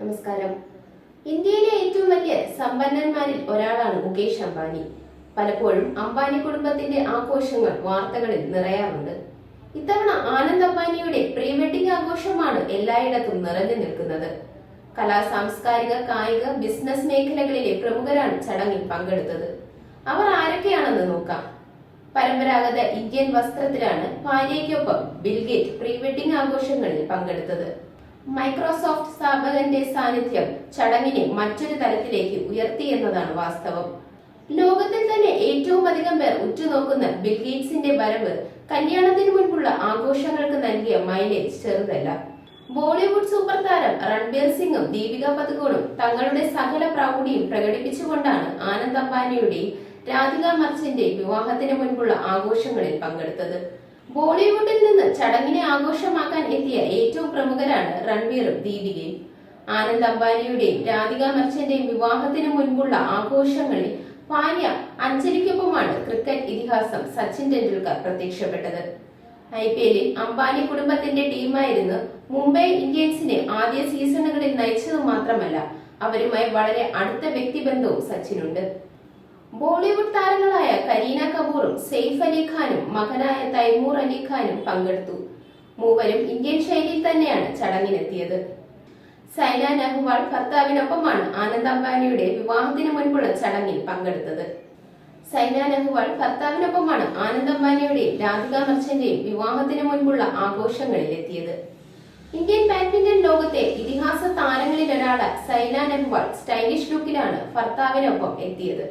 നമസ്കാരം. ഇന്ത്യയിലെ ഏറ്റവും വലിയ സമ്പന്നന്മാരിൽ ഒരാളാണ് മുകേഷ് അംബാനി. പലപ്പോഴും അംബാനി കുടുംബത്തിന്റെ ആഘോഷങ്ങൾ വാർത്തകളിൽ നിറയാറുണ്ട്. ഇത്തവണ ആനന്ദ് അംബാനിയുടെ പ്രീ വെഡിംഗ് ആഘോഷമാണ് എല്ലായിടത്തും നിറഞ്ഞു നിൽക്കുന്നത്. കലാ സാംസ്കാരിക കായിക ബിസിനസ് മേഖലകളിലെ പ്രമുഖരാണ് ചടങ്ങിൽ പങ്കെടുത്തത്. അവർ ആരൊക്കെയാണെന്ന് നോക്കാം. പരമ്പരാഗത ഇന്ത്യൻ വസ്ത്രത്തിലാണ് ഭാര്യയ്ക്കൊപ്പം ബിൽഗേറ്റ് പ്രീ വെഡിംഗ് ആഘോഷങ്ങളിൽ പങ്കെടുത്തത്. മൈക്രോസോഫ്റ്റ് സ്ഥാപകന്റെ സാന്നിധ്യം ചടങ്ങിനെ മറ്റൊരു തലത്തിലേക്ക് ഉയർത്തി എന്നതാണ് വാസ്തവം. ലോകത്തിൽ തന്നെ ഏറ്റവും അധികം പേർ ഉറ്റുനോക്കുന്ന ബിൽഗേറ്റ്സിന്റെ വരവ് കല്യാണത്തിന് മുൻപുള്ള ആഘോഷങ്ങൾക്ക് നൽകിയ മൈലേജ് ചെറുതല്ല. ബോളിവുഡ് സൂപ്പർ താരം രൺബീർ സിംഗും ദീപിക പദുകോണും തങ്ങളുടെ സകല പ്രൗഢിയും പ്രകടിപ്പിച്ചുകൊണ്ടാണ് ആനന്ദ് അംബാനിയുടെയും രാധിക മർച്ചന്റെ വിവാഹത്തിന് മുൻപുള്ള ആഘോഷങ്ങളിൽ പങ്കെടുത്തത്. ബോളിവുഡിൽ നിന്ന് ചടങ്ങിനെ ആഘോഷമാക്കാൻ എത്തിയ പ്രമുഖരാണ് രൺവീറും ദീപികയും. ആനന്ദ് അംബാനിയുടെയും രാധിക മർച്ചന്റെയും വിവാഹത്തിന് മുൻപുള്ള ആഘോഷങ്ങളിൽ ഭാര്യ അഞ്ജലിക്കൊപ്പമാണ് ക്രിക്കറ്റ് ഇതിഹാസം സച്ചിൻ ടെണ്ടുൽക്കർ പ്രത്യക്ഷപ്പെട്ടത്. ഐ പി എല്ലിൽ അംബാനി കുടുംബത്തിന്റെ ടീമായിരുന്നു മുംബൈ ഇന്ത്യൻസിനെ ആദ്യ സീസണുകളിൽ നയിച്ചത് മാത്രമല്ല അവരുമായി വളരെ അടുത്ത വ്യക്തിബന്ധവും സച്ചിനുണ്ട്. ബോളിവുഡ് താരങ്ങളായ കരീന കപൂറും സെയ്ഫ് അലി ഖാനും മകനായ തൈമൂർ അലി ഖാനും പങ്കെടുത്തു. മൂവരും ഇന്ത്യൻ ശൈലിയിൽ തന്നെയാണ് ചടങ്ങിനെത്തിയത്. സൈന നെഹ്വാൾ ഭർത്താവിനൊപ്പമാണ് ആനന്ദ് അംബാനിയുടെ വിവാഹത്തിന് മുൻപുള്ള ചടങ്ങിൽ പങ്കെടുത്തത്. സൈന നെഹ്വാൾ ഭർത്താവിനൊപ്പമാണ് ആനന്ദ് അംബാനിയുടെയും രാധിക മർച്ചന്റെയും വിവാഹത്തിന് മുൻപുള്ള ആഘോഷങ്ങളിൽ എത്തിയത്. ഇന്ത്യൻ ബാഡ്മിന്റൺ ലോകത്തെ ഇതിഹാസ താരങ്ങളിലൊരാളായ സൈന നെഹ്വാൾ സ്റ്റൈലിഷ് ലുക്കിലാണ് ഭർത്താവിനൊപ്പം എത്തിയത്.